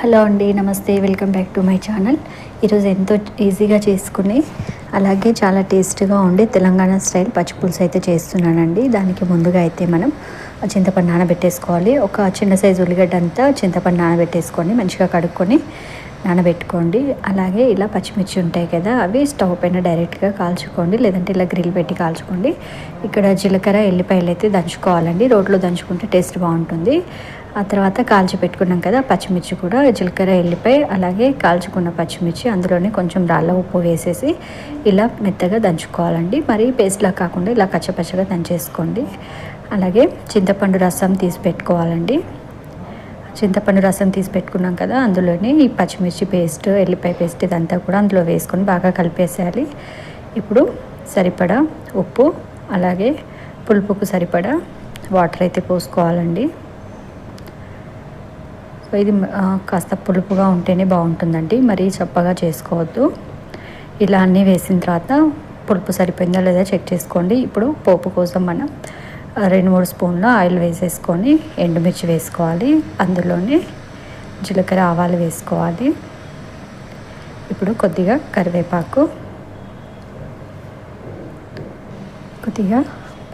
Hello అండి నమస్తే welcome back to my channel. ఈరోజు ఎంతో ఈజీగా చేసుకుని అలాగే చాలా టేస్ట్గా ఉండే తెలంగాణ స్టైల్ పచ్చిపులుసు అయితే చేస్తున్నానండి. దానికి ముందుగా అయితే మనం చింతపండు నానబెట్టేసుకోవాలి. ఒక చిన్న సైజు ఉల్లిగడ్డ అంతా చింతపండు నానబెట్టేసుకొని మంచిగా కడుక్కొని నానబెట్టుకోండి. అలాగే ఇలా పచ్చిమిర్చి ఉంటాయి కదా అవి స్టవ్ పైన డైరెక్ట్గా కాల్చుకోండి. లేదంటే ఇలా గ్రిల్ పెట్టి కాల్చుకోండి. ఇక్కడ జీలకర్ర ఎల్లిపాయలు అయితే దంచుకోవాలండి. రోట్లో దంచుకుంటే టేస్ట్ బాగుంటుంది. ఆ తర్వాత కాల్చి పెట్టుకున్నాం కదా పచ్చిమిర్చి కూడా జీలకర్ర ఎల్లిపాయ అలాగే కాల్చుకున్న పచ్చిమిర్చి అందులోనే కొంచెం రాళ్ళ ఉప్పు వేసేసి ఇలా మెత్తగా దంచుకోవాలండి. మరి పేస్ట్లా కాకుండా ఇలా కచ్చపచ్చగా దంచేసుకోండి. అలాగే చింతపండు రసం తీసి పెట్టుకోవాలండి. చింతపండు రసం తీసి పెట్టుకున్నాం కదా అందులోనే ఈ పచ్చిమిర్చి పేస్ట్ ఎల్లిపాయ పేస్ట్ ఇదంతా కూడా అందులో వేసుకొని బాగా కలిపేసేయాలి. ఇప్పుడు సరిపడా ఉప్పు అలాగే పులుపుకు సరిపడా వాటర్ అయితే పోసుకోవాలండి. సో ఇది కాస్త పులుపుగా ఉంటేనే బాగుంటుందండి. మరీ చప్పగా చేసుకోవద్దు. ఇలా అన్నీ వేసిన తర్వాత పులుపు సరిపోయిందా లేదా చెక్ చేసుకోండి. ఇప్పుడు పోపు కోసం మనం రెండు మూడు స్పూన్ల ఆయిల్ వేసేసుకొని ఎండుమిర్చి వేసుకోవాలి. అందులోనే జీలకర్ర ఆవాలు వేసుకోవాలి. ఇప్పుడు కొద్దిగా కరివేపాకు కొద్దిగా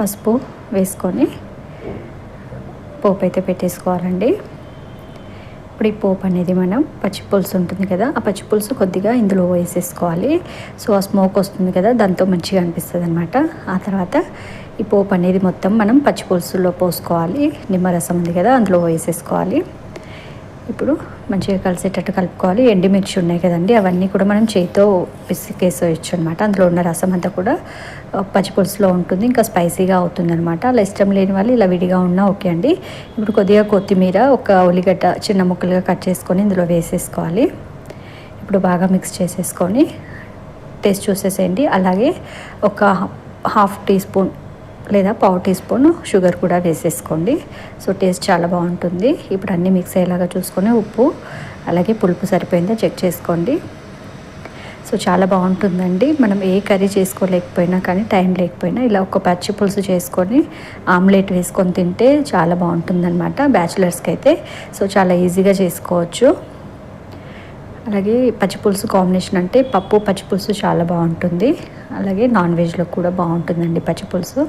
పసుపు వేసుకొని పోపు అయితే పెట్టేసుకోవాలండి. ఇప్పుడు ఈ పోపు అనేది మనం పచ్చి పులుసు ఉంటుంది కదా ఆ పచ్చిపులుసు కొద్దిగా ఇందులో వేసేసుకోవాలి. సో ఆ స్మోక్ వస్తుంది కదా దాంతో మంచిగా అనిపిస్తుంది అనమాట ఆ తర్వాత ఈ పోపు అనేది మొత్తం మనం పచ్చి పులుసులో పోసుకోవాలి. నిమ్మరసం ఉంది కదా అందులో వేసేసుకోవాలి. ఇప్పుడు మంచిగా కలిసేటట్టు కలుపుకోవాలి. ఎండిమిర్చి ఉన్నాయి కదండి అవన్నీ కూడా మనం చేతితో పిసికేసేయచ్చు అనమాట అందులో ఉన్న రసం అంతా కూడా పచ్చి పులుసులో ఉంటుంది. ఇంకా స్పైసీగా అవుతుంది అనమాట అలా ఇష్టం లేని వాళ్ళు ఇలా విడిగా ఉన్నా ఓకే అండి. ఇప్పుడు కొద్దిగా కొత్తిమీర ఒక ఉల్లిగడ్డ చిన్న ముక్కలుగా కట్ చేసుకొని ఇందులో వేసేసుకోవాలి. ఇప్పుడు బాగా మిక్స్ చేసేసుకొని టేస్ట్ చూసేసేయండి. అలాగే ఒక హాఫ్ టీ స్పూన్ లేదా పావు టీ స్పూన్ షుగర్ కూడా వేసేసుకోండి. సో టేస్ట్ చాలా బాగుంటుంది. ఇప్పుడు అన్నీ మిక్స్ అయ్యేలాగా చూసుకొని ఉప్పు అలాగే పులుపు సరిపోయిందో చెక్ చేసుకోండి. సో చాలా బాగుంటుందండి. మనం ఏ కర్రీ చేసుకోలేకపోయినా కానీ టైం లేకపోయినా ఇలా ఒక పచ్చి పులుసు చేసుకొని ఆమ్లెట్ వేసుకొని తింటే చాలా బాగుంటుందన్నమాట బ్యాచిలర్స్కి అయితే. సో చాలా ఈజీగా చేసుకోవచ్చు. అలాగే పచ్చి పులుసు కాంబినేషన్ అంటే పప్పు పచ్చి పులుసు చాలా బాగుంటుంది. అలాగే నాన్ వెజ్లో కూడా బాగుంటుందండి పచ్చి పులుసు.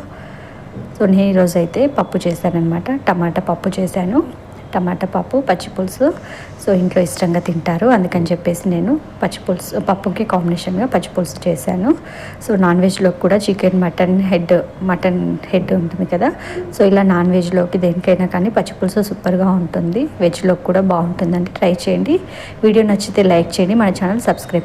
సో నేను ఈరోజు అయితే పప్పు చేశానమాట టమాటా పప్పు చేశాను. టమాటా పప్పు పచ్చిపులుసు సో ఇంట్లో ఇష్టంగా తింటారు. అందుకని చెప్పేసి నేను పచ్చి పులుసు పప్పుకి కాంబినేషన్గా పచ్చిపులుసు చేశాను. సో నాన్ వెజ్లోకి కూడా chicken mutton head mutton head ఉంటుంది కదా. సో ఇలా నాన్ వెజ్లోకి దేనికైనా కానీ పచ్చి పులుసు సూపర్గా ఉంటుంది. వెజ్లో కూడా బాగుంటుందండి. ట్రై చేయండి. వీడియో నచ్చితే లైక్ చేయండి. మన ఛానల్ సబ్స్క్రైబ్